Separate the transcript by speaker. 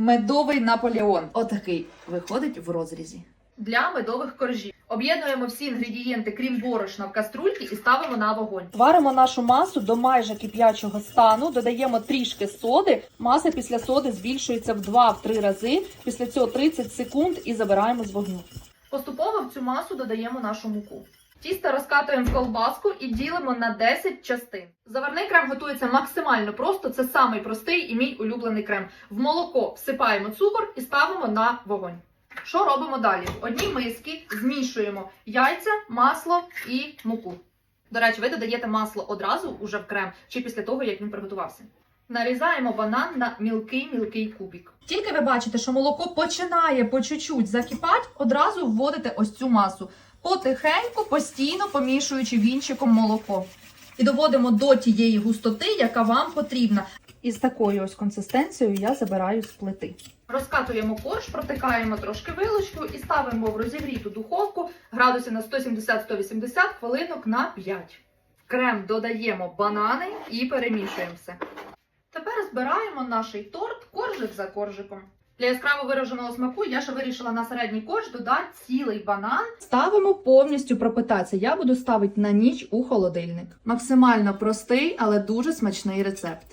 Speaker 1: Медовий Наполеон. Отакий виходить в розрізі.
Speaker 2: Для медових коржів. Об'єднуємо всі інгредієнти, крім борошна, в каструльки і ставимо на вогонь.
Speaker 1: Варимо нашу масу до майже кип'ячого стану, додаємо трішки соди. Маса після соди збільшується в 2-3 рази. Після цього 30 секунд і забираємо з вогню.
Speaker 2: Поступово в цю масу додаємо нашу муку. Тісто розкатуємо в колбаску і ділимо на 10 частин. Заварний крем готується максимально просто. Це самий простий і мій улюблений крем. В молоко всипаємо цукор і ставимо на вогонь. Що робимо далі? В одній мисці змішуємо яйця, масло і муку. До речі, ви додаєте масло одразу уже в крем чи після того, як він приготувався. Нарізаємо банан на мілкий-мілкий кубик. Тільки ви бачите, що молоко починає по чуть-чуть закипати, одразу вводите ось цю масу. Потихеньку, постійно помішуючи вінчиком молоко. І доводимо до тієї густоти, яка вам потрібна.
Speaker 1: І з такою ось консистенцією я забираю з плити.
Speaker 2: Розкатуємо корж, протикаємо трошки вилочкою і ставимо в розігріту духовку градусів на 170-180 хвилинок на 5. В крем додаємо банани і перемішуємо все. Тепер збираємо наш торт коржик за коржиком. Для яскраво вираженого смаку я ще вирішила на середній корж додати цілий банан.
Speaker 1: Ставимо повністю пропитатися. Я буду ставити на ніч у холодильник. Максимально простий, але дуже смачний рецепт.